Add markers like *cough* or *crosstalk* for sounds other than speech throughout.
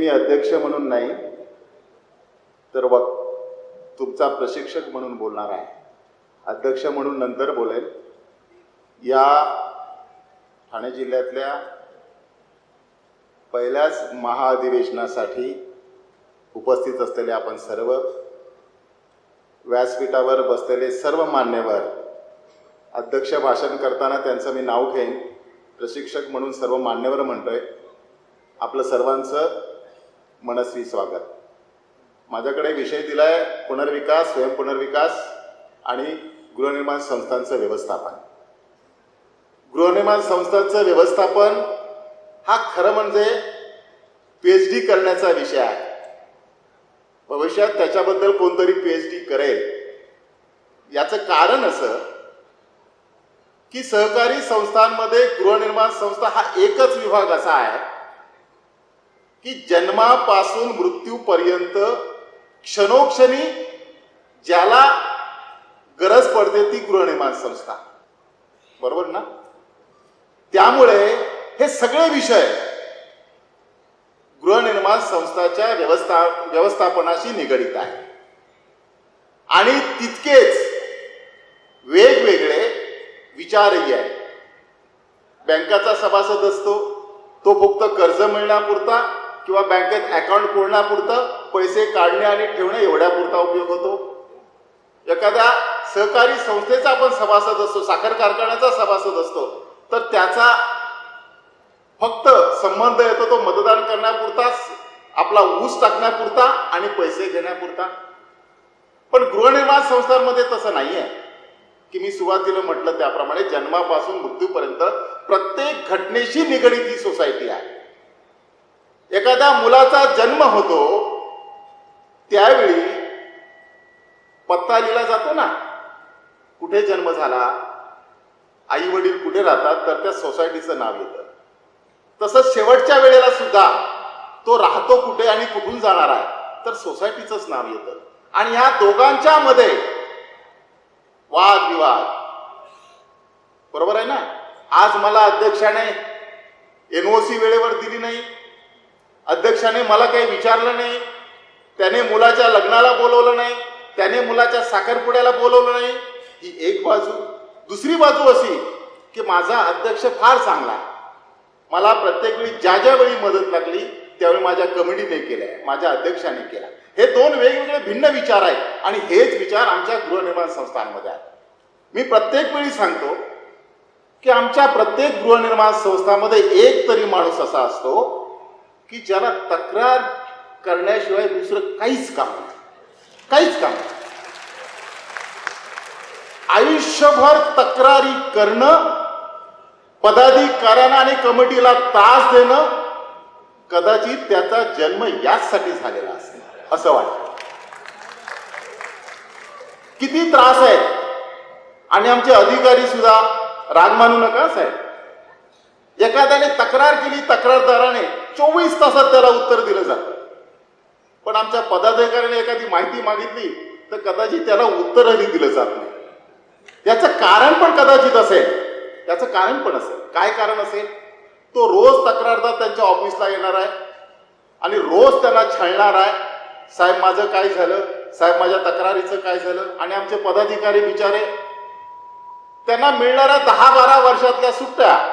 मी अध्यक्ष म्हणून नाही तर वक तुमचा प्रशिक्षक म्हणून बोलणार आहे. अध्यक्ष म्हणून नंतर बोलेल या ठाणे जिल्ह्यातल्या पहिल्याच महाअधिवेशनासाठी उपस्थित असलेले आपण सर्व व्यासपीठावर बसलेले सर्व मान्यवर अध्यक्ष भाषण करताना त्यांचं मी नाव घेईन. प्रशिक्षक म्हणून सर्व मान्यवर म्हणतोय. आपलं सर्वांचं मनस्वी स्वागत. माझ्याकडे विषय दिलाय पुनर्विकास स्वयंपुनर्विकास आणि गृहनिर्माण संस्थांचं व्यवस्थापन. गृहनिर्माण संस्थांचं व्यवस्थापन हा खरं म्हणजे पी एच डी करण्याचा विषय आहे. भविष्यात त्याच्याबद्दल कोणतरी पी एच डी करेल. याचं कारण असं की सहकारी संस्थांमध्ये गृहनिर्माण संस्था हा एकच विभाग असा आहे की जन्मापासून मृत्यूपर्यंत क्षणोक्षणी ज्याला गरज पडते ती गृहनिर्माण संस्था. बरोबर ना? त्यामुळे हे सगळे विषय गृहनिर्माण संस्थाच्या व्यवस्था व्यवस्थापनाशी निगडित आहे आणि तितकेच वेगवेगळे विचारही आहे बँकाचा सभासद असतो तो फक्त कर्ज मिळण्यापुरता किंवा बँकेत अकाउंट खोलण्यापुरतं पैसे काढणे आणि ठेवणे एवढ्यापुरता उपयोग होतो? एखाद्या सहकारी संस्थेचा आपण सभासद असतो साखर कारखान्याचा सभासद असतो तर त्याचा फक्त संबंध येतो तो मतदान करण्यापुरताच आपला ऊस टाकण्यापुरता आणि पैसे घेण्यापुरता. पण गृहनिर्माण संस्थांमध्ये तसं नाही आहे की मी सुरुवातीला म्हटलं त्याप्रमाणे जन्मापासून मृत्यूपर्यंत प्रत्येक घटनेशी निगडीत ही सोसायटी आहे. एखाद्या मुलाचा जन्म होतो त्यावेळी पत्ता लिहिला जातो ना. कुठे जन्म झाला आई वडील कुठे राहतात तर त्या सोसायटीचं नाव येतं. तसंच शेवटच्या वेळेला सुद्धा तो राहतो कुठे आणि कुठून जाणार आहे तर सोसायटीचंच नाव येतं. आणि ह्या दोघांच्या मध्ये वादविवाद. बरोबर आहे ना? आज मला अध्यक्षाने एनओसी वेळेवर दिली नाही. अध्यक्षाने मला काही विचारलं नाही. त्याने मुलाच्या लग्नाला बोलवलं नाही. त्याने मुलाच्या साखरपुड्याला बोलवलं नाही. ही एक बाजू. दुसरी बाजू अशी की माझा अध्यक्ष फार चांगला आहे. मला प्रत्येक वेळी ज्या ज्या वेळी मदत लागली त्यावेळी माझ्या कमिटीने केल्या माझ्या अध्यक्षाने केला हे दोन वेगवेगळे भिन्न विचार आहेत आणि हेच विचार आमच्या गृहनिर्माण संस्थांमध्ये आहेत. मी प्रत्येक वेळी सांगतो की आमच्या प्रत्येक गृहनिर्माण संस्थांमध्ये एक तरी माणूस असा असतो की ज्याला तक्रार करण्याशिवाय दुसरं काहीच काम नाही. काहीच काम नाही. आयुष्यभर तक्रारी करणं पदाधिकाऱ्यांना आणि कमिटीला त्रास देणं कदाचित त्याचा जन्म याचसाठी झालेला असेल असं वाटतं. किती त्रास आहे आणि आमचे अधिकारी सुद्धा राग मानू नका साहेब. एखाद्याने तक्रार केली तक्रारदाराने चोवीस तासात त्याला उत्तर दिलं जातं. पण आमच्या पदाधिकाऱ्याने एखादी माहिती मागितली तर कदाचित त्याला उत्तरही दिलं जात नाही. याचं कारण पण कदाचित असेल. त्याचं कारण पण असेल. काय कारण असेल? तो रोज तक्रारदार त्यांच्या ऑफिसला येणार आहे आणि रोज त्यांना छळणार आहे. साहेब माझं काय झालं? साहेब माझ्या तक्रारीचं काय झालं? आणि आमचे पदाधिकारी बिचारे त्यांना मिळणाऱ्या दहा बारा वर्षातल्या सुट्ट्या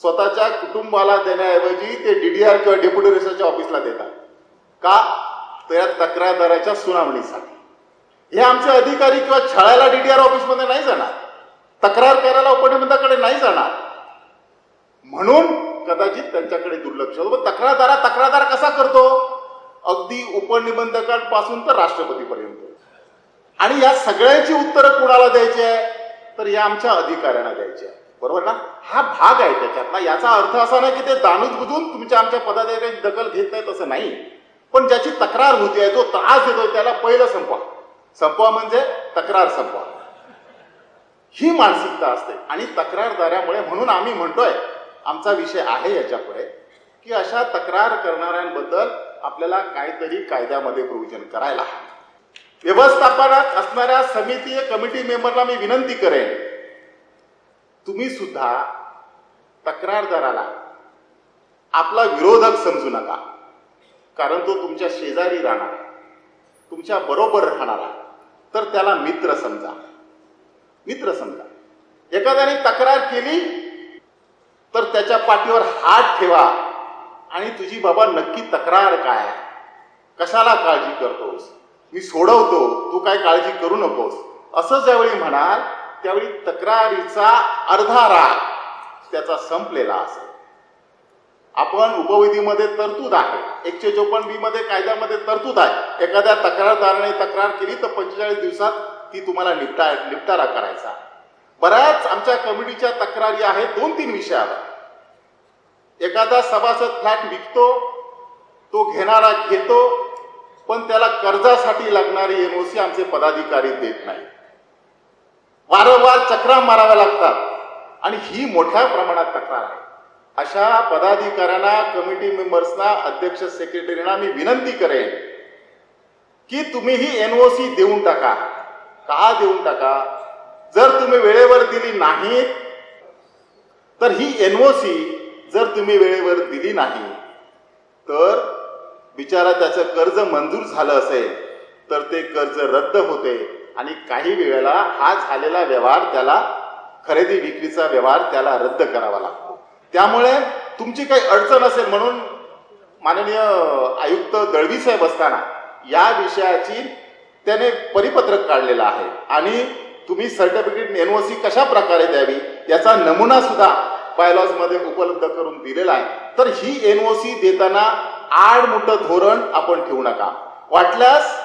स्वतःच्या कुटुंबाला देण्याऐवजी ते डीडीआर किंवा डेप्युटी रजिस्टरच्या ऑफिसला देतात. का? त्या तक्रारदाराच्या सुनावणीसाठी. हे आमचे अधिकारी किंवा छळायला डीडीआर ऑफिसमध्ये नाही जाणार. तक्रार करायला उपनिबंधाकडे नाही जाणार. म्हणून कदाचित त्यांच्याकडे दुर्लक्ष होतं. तक्रारदारा तक्रारदार कसा करतो? अगदी उपनिबंधकांपासून तर राष्ट्रपतीपर्यंत. आणि या सगळ्यांची उत्तरं कुणाला द्यायची आहे? तर या आमच्या अधिकाऱ्यांना द्यायची आहे. बरोबर ना? हा भाग आहे त्याच्यातला याचा अर्थ असा नाही की ते दानूच बुजून तुमच्या आमच्या पदाधिकाऱ्यांची दखल घेत नाहीत असं नाही. पण ज्याची तक्रार होती आहे जो त्रास देतोय त्याला पहिलं संपवा. संपवा म्हणजे तक्रार संपवा. ही मानसिकता असते. आणि तक्रारदारामुळे म्हणून आम्ही म्हणतोय आमचा विषय आहे याच्यापुढे की अशा तक्रार करणाऱ्यांबद्दल आपल्याला काहीतरी कायद्यामध्ये प्रोव्हिजन करायला हवं. व्यवस्थापनात असणाऱ्या समिती कमिटी मेंबरला मी विनंती करेन तुम्ही सुद्धा तक्रारदाराला आपला विरोधक समजू नका. कारण तो तुमच्या शेजारी राहणार तुमच्या बरोबर राहणारा तर त्याला मित्र समजा. मित्र समजा. एखाद्याने तक्रार केली तर त्याच्या पाठीवर हात ठेवा. आणि तुझी बाबा नक्की तक्रार काय आहे? कशाला काळजी करतोस? मी सोडवतो. तू काय काळजी करू नकोस? असं ज्यावेळी म्हणाल त्यावेळी तक्रारीचा अर्धा राग त्याचा संपलेला असेल. आपण उपविधीमध्ये तरतूद आहे. एकशे चोपन्न बी मध्ये कायद्यामध्ये तरतूद आहे. एखाद्या तक्रारदाराने तक्रार केली तर पंचेचाळीस दिवसात ती तुम्हाला निपटा निपटारा करायचा. बऱ्याच आमच्या कमिटीच्या तक्रारी आहेत दोन तीन विषयावर. एखादा सभासद फ्लॅट विकतो तो घेणारा घेतो पण त्याला कर्जासाठी लागणारी एनओसी आमचे पदाधिकारी देत नाही वारंवार चक्रा माराव्या लागतात. आणि ही मोठ्या प्रमाणात तक्रार आहे. अशा पदाधिकाऱ्यांना कमिटी मेंबर्सना अध्यक्ष सेक्रेटरीना मी विनंती करेन की तुम्ही ही एनओसी देऊन टाका. का देऊन टाका? जर तुम्ही वेळेवर दिली नाही तर ही एनओसी जर तुम्ही वेळेवर दिली नाही तर बिचारा त्याचं कर्ज मंजूर झालं असेल तर ते कर्ज रद्द होते. आणि काही वेळेला हा झालेला व्यवहार त्याला खरेदी विक्रीचा व्यवहार त्याला रद्द करावा लागतो. त्यामुळे तुमची काही अडचण असेल म्हणून माननीय आयुक्त दळवी साहेब असताना या विषयाची त्याने परिपत्रक काढलेलं आहे. आणि तुम्ही सर्टिफिकेट एनओसी कशा प्रकारे द्यावी याचा नमुना सुद्धा बायलॉजमध्ये उपलब्ध करून दिलेला आहे. तर ही एनओसी देताना आड मोठं धोरण आपण ठेवू नका. वाटल्यास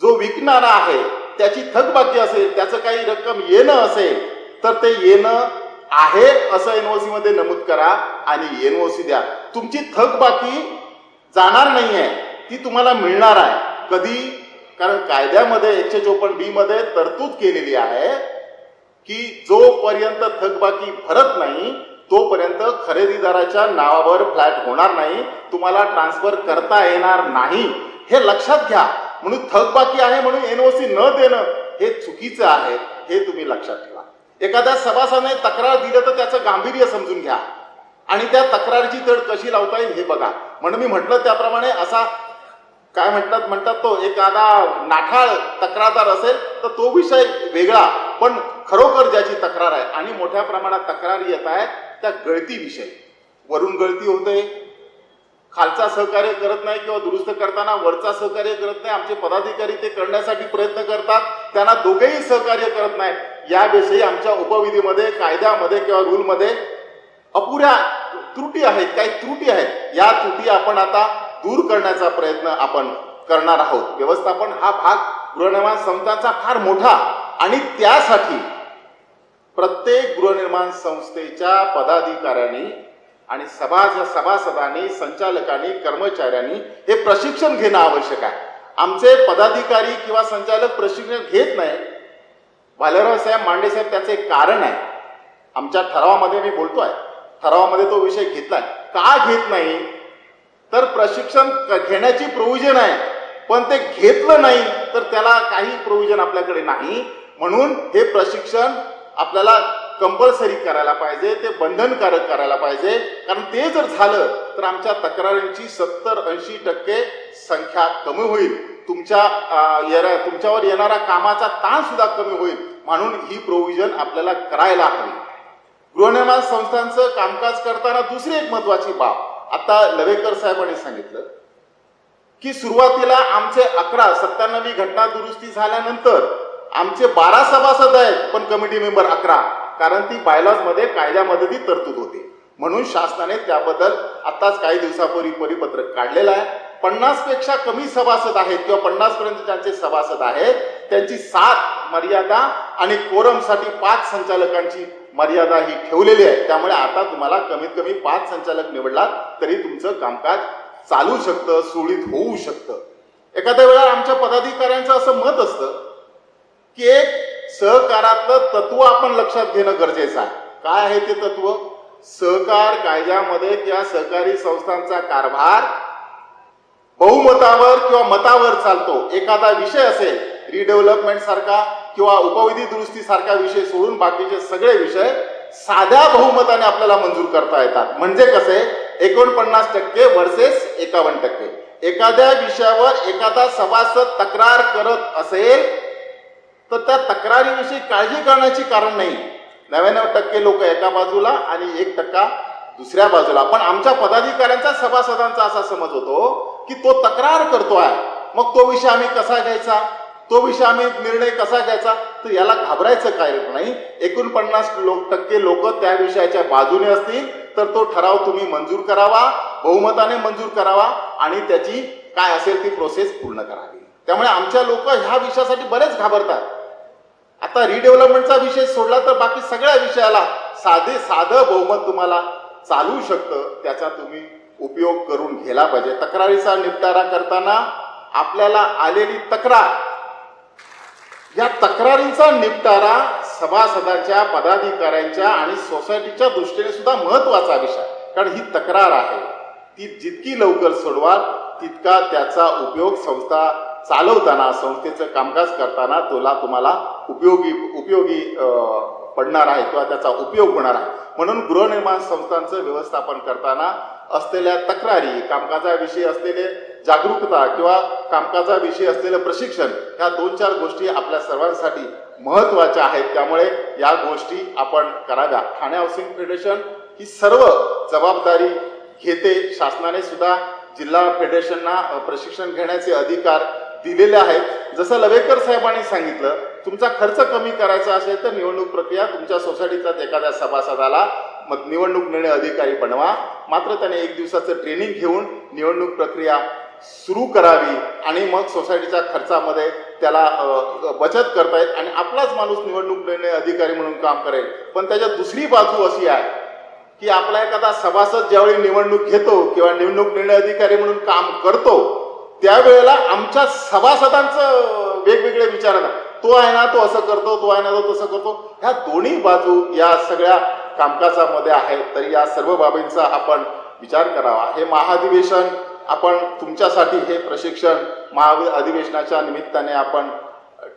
जो विकणारा आहे त्याची थकबाकी असेल त्याचं काही रक्कम येणं असेल तर ते येणं आहे असं एनओसी मध्ये नमूद करा आणि एनओसी द्या. तुमची थकबाकी जाणार नाहीये ती तुम्हाला मिळणार आहे. कधी? कारण कायद्यामध्ये एकशे चोपन्न बी मध्ये तरतूद केलेली आहे की जोपर्यंत थकबाकी भरत नाही तोपर्यंत खरेदीदाराच्या नावावर फ्लॅट होणार नाही तुम्हाला ट्रान्सफर करता येणार नाही. हे लक्षात घ्या. म्हणून थकबाकी आहे म्हणून एनओसी न देणं हे चुकीचं आहे हे तुम्ही लक्षात ठेवा. एखाद्या सभासदाने तक्रार दिलं तर त्याचं गांभीर्य समजून घ्या. आणि त्या तक्रारची तड कशी लावता येईल हे बघा. म्हणून मी म्हटलं त्याप्रमाणे असा काय म्हणतात म्हणतात तो एखादा नाठाळ तक्रारदार असेल तर तो विषय वेगळा. पण खरोखर ज्याची तक्रार आहे आणि मोठ्या प्रमाणात तक्रारी येत आहेत त्या गळतीविषयी वरून गळती होते खालचा सहकार्य करत नाही किंवा दुरुस्त करताना वरचा सहकार्य करत नाही आमचे पदाधिकारी ते करण्यासाठी प्रयत्न करतात त्यांना दोघेही सहकार्य करत नाही याविषयी आमच्या उपविधीमध्ये कायद्यामध्ये किंवा रूलमध्ये अपुऱ्या त्रुटी आहेत काही त्रुटी आहेत. या त्रुटी आपण आता दूर करण्याचा प्रयत्न आपण करणार आहोत. व्यवस्थापन हा भाग गृहनिर्माण संस्थांचा फार मोठा आणि त्यासाठी प्रत्येक गृहनिर्माण संस्थेच्या पदाधिकाऱ्यांनी आणि सभा सभासदांनी संचालकांनी कर्मचाऱ्यांनी हे प्रशिक्षण घेणं आवश्यक आहे. आमचे पदाधिकारी किंवा संचालक प्रशिक्षण घेत नाही. भालेराव साहेब मांडे साहेब त्याचं एक कारण आहे. आमच्या ठरावामध्ये मी बोलतोय. ठरावामध्ये तो विषय घेतलाय. का घेत नाही? तर प्रशिक्षण क- घेण्याची प्रोव्हिजन आहे. पण ते घेतलं नाही तर त्याला काही प्रोव्हिजन आपल्याकडे नाही. म्हणून हे प्रशिक्षण आपल्याला कंपल्सरी करायला पाहिजे ते बंधनकारक करायला पाहिजे. कारण ते जर झालं तर आमच्या तक्रारींची सत्तर ऐंशी टक्के संख्या कमी होईल. तुमच्या येरा- तुमच्यावर येणारा कामाचा ताण सुद्धा कमी होईल. म्हणून ही प्रोव्हिजन आपल्याला करायला हवी. गृहनिर्माण संस्थांचं कामकाज करताना दुसरी एक महत्वाची बाब. आता लवेकर साहेबांनी सांगितलं की सुरुवातीला आमचे अकरा सत्त्याण्णवी घटना दुरुस्ती झाल्यानंतर आमचे बारा सभासद आहेत पण कमिटी मेंबर अकरा. कारण ती बायलॉजमध्ये कायद्यामध्ये ती तरतूद होती. म्हणून शासनाने त्याबद्दल आताच काही दिवसापूर्वी परिपत्रक काढलेलं आहे. पन्नासपेक्षा कमी सभासद आहेत किंवा पन्नासपर्यंत ज्यांचे सभासद आहेत त्यांची सात मर्यादा आणि कोरमसाठी पाच संचालकांची मर्यादा ही ठेवलेली आहे. त्यामुळे आता तुम्हाला कमीत कमी पाच संचालक निवडला तरी तुमचं कामकाज चालू शकतं सुळीत होऊ शकतं. एखाद्या वेळा आमच्या पदाधिकाऱ्यांचं असं मत असतं की एक सहकारातलं तत्व आपण लक्षात घेणं गरजेचं आहे. काय आहे ते तत्व? सहकार कायद्यामध्ये किंवा सहकारी संस्थांचा कारभार बहुमतावर किंवा मतावर चालतो. एखादा विषय असेल रिडेव्हलपमेंट सारखा किंवा उपविधी दुरुस्ती सारखा विषय सोडून बाकीचे सगळे विषय साध्या बहुमताने आपल्याला मंजूर करता येतात. म्हणजे कसे? एकोणपन्नास टक्के वर्सेस एकावन्न टक्के. एखाद्या विषयावर एखादा सभासद तक्रार करत असेल तर त्या तक्रारीविषयी काळजी करण्याची कारण नाही. नव्याण्णव टक्के लोक एका बाजूला आणि एक टक्का दुसऱ्या बाजूला. पण आमच्या पदाधिकाऱ्यांचा सभासदांचा असा समज होतो की तो तक्रार करतो आहे मग तो विषय आम्ही कसा घ्यायचा? तो विषय आम्ही निर्णय कसा घ्यायचा? तर याला घाबरायचं काय नाही. एकोणपन्नास लोक टक्के लोक त्या विषयाच्या बाजूने असतील तर तो ठराव तुम्ही मंजूर करावा बहुमताने मंजूर करावा आणि त्याची काय असेल ती प्रोसेस पूर्ण करावी. त्यामुळे आमच्या लोक ह्या विषयासाठी बरेच घाबरतात. आता रिडेव्हलपमेंटचा विषय सोडला तर बाकी सगळ्या विषयाला साधे साधं बहुमत तुम्हाला चालू शकतं. त्याचा तुम्ही उपयोग करून घ्यायला पाहिजे. तक्रारीचा निपटारा करताना आपल्याला आलेली तक्रार. या तक्रारींचा निपटारा सभासदांच्या पदाधिकाऱ्यांच्या आणि सोसायटीच्या दृष्टीने सुद्धा महत्त्वाचा विषय. कारण ही तक्रार आहे. ती जितकी लवकर सोडवाल तितका त्याचा उपयोग संस्था चालवताना संस्थेचं कामकाज करताना तुला तुम्हाला उपयोगी उपयोगी पडणार आहे किंवा त्याचा उपयोग होणार आहे. म्हणून गृहनिर्माण संस्थांचं व्यवस्थापन करताना असलेल्या तक्रारी कामकाजाविषयी असलेले जागरूकता किंवा कामकाजाविषयी असलेलं प्रशिक्षण ह्या दोन चार गोष्टी आपल्या सर्वांसाठी महत्त्वाच्या आहेत. त्यामुळे या गोष्टी आपण कराव्या. ठाणे हाऊसिंग फेडरेशन ही सर्व जबाबदारी घेते. शासनाने सुद्धा जिल्हा फेडरेशनना प्रशिक्षण घेण्याचे अधिकार दिलेले आहेत. जसं लवेकर साहेबांनी सांगितलं तुमचा खर्च कमी करायचा असेल तर निवडणूक प्रक्रिया तुमच्या सोसायटीचाच एखाद्या सभासदाला मग निवडणूक निर्णय अधिकारी बनवा. मात्र त्याने एक दिवसाचं ट्रेनिंग घेऊन निवडणूक प्रक्रिया सुरू करावी आणि मग सोसायटीच्या खर्चामध्ये त्याला बचत करता येईल आणि आपलाच माणूस निवडणूक निर्णय अधिकारी म्हणून काम करेल. पण त्याच्यात दुसरी बाजू अशी आहे की आपला एखादा सभासद ज्यावेळी निवडणूक घेतो किंवा निवडणूक निर्णय अधिकारी म्हणून काम करतो त्यावेळेला आमच्या सभासदांचं वेगवेगळे विचार ना तो आहे ना तो असं करतो तो आहे ना तो तसं करतो. ह्या दोन्ही बाजू या सगळ्या कामकाजामध्ये आहेत. तरी या सर्व बाबींचा आपण विचार करावा. हे महाधिवेशन आपण तुमच्यासाठी हे प्रशिक्षण महा अधिवेशनाच्या निमित्ताने आपण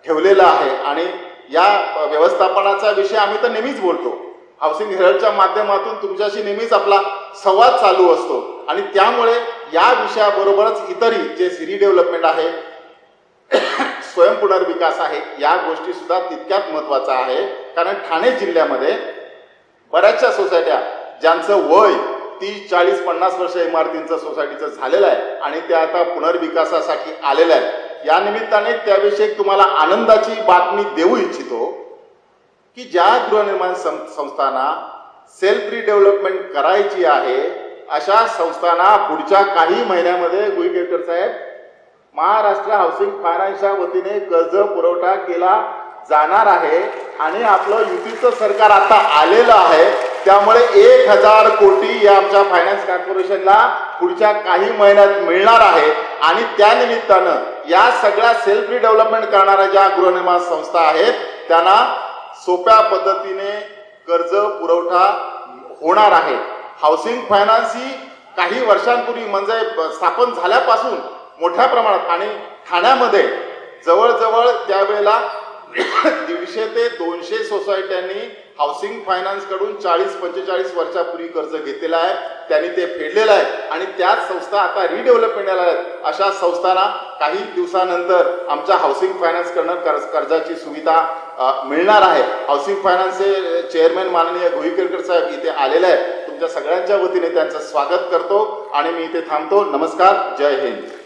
ठेवलेलं आहे. आणि या व्यवस्थापनाचा विषय आम्ही तर नेहमीच बोलतो. हाऊसिंग हेरल्डच्या माध्यमातून तुमच्याशी नेहमीच आपला संवाद चालू असतो. आणि त्यामुळे या विषयाबरोबरच इतरही जे सिरी डेव्हलपमेंट आहे स्वयंपुनर्विकास आहे या गोष्टी सुद्धा तितक्यात महत्त्वाचा आहे. कारण ठाणे जिल्ह्यामध्ये बऱ्याचशा सोसायट्या ज्यांचं वय तीस चाळीस पन्नास वर्ष इमारतींचं सोसायटीचं झालेलं आहे आणि त्या आता पुनर्विकासासाठी आलेल्या आहेत. या निमित्ताने त्याविषयी तुम्हाला आनंदाची बातमी देऊ इच्छितो की ज्या गृहनिर्माण सं- संस्थांना सेल्फ रिडेव्हलपमेंट करायची आहे अशा संस्थांना पुढच्या काही महिन्यामध्ये गुईकेकर साहेब महाराष्ट्र हाऊसिंग फायनान्सच्या वतीने कर्ज पुरवठा केला जाणार आहे आणि आपलं युतीचं सरकार आता आलेलं आहे. त्यामुळे एक हजार कोटी या आमच्या फायनान्स कॉर्पोरेशनला पुढच्या काही महिन्यात मिळणार आहे. आणि त्यानिमित्तानं या सगळ्या सेल्फ रिडेव्हलपमेंट करणाऱ्या ज्या गृहनिर्माण संस्था आहेत त्यांना सोप्या पद्धतीने कर्ज पुरवठा होणार आहे. हाऊसिंग फायनान्स ही काही वर्षांपूर्वी म्हणजे स्थापन झाल्यापासून मोठ्या प्रमाणात आणि ठाण्यामध्ये जवळजवळ त्यावेळेला *coughs* दीडशे ते दोनशे सोसायट्यांनी हाऊसिंग फायनान्सकडून चाळीस पंचेचाळीस वर्षापूर्वी कर्ज घेतलेलं आहे. त्यांनी ते फेडलेलं आहे. आणि त्याच संस्था आता रिडेव्हलपमेंट आहेत. अशा संस्थांना काही दिवसानंतर आमच्या हाऊसिंग फायनान्सकडनं कर्ज कर्जाची सुविधा मिळणार आहे. हाऊसिंग फायनान्सचे चेअरमॅन माननीय गोईकरकर साहेब इथे आलेले आहेत. तुमच्या सगळ्यांच्या वतीने त्यांचं स्वागत करतो आणि मी इथे थांबतो. नमस्कार जय हिंद.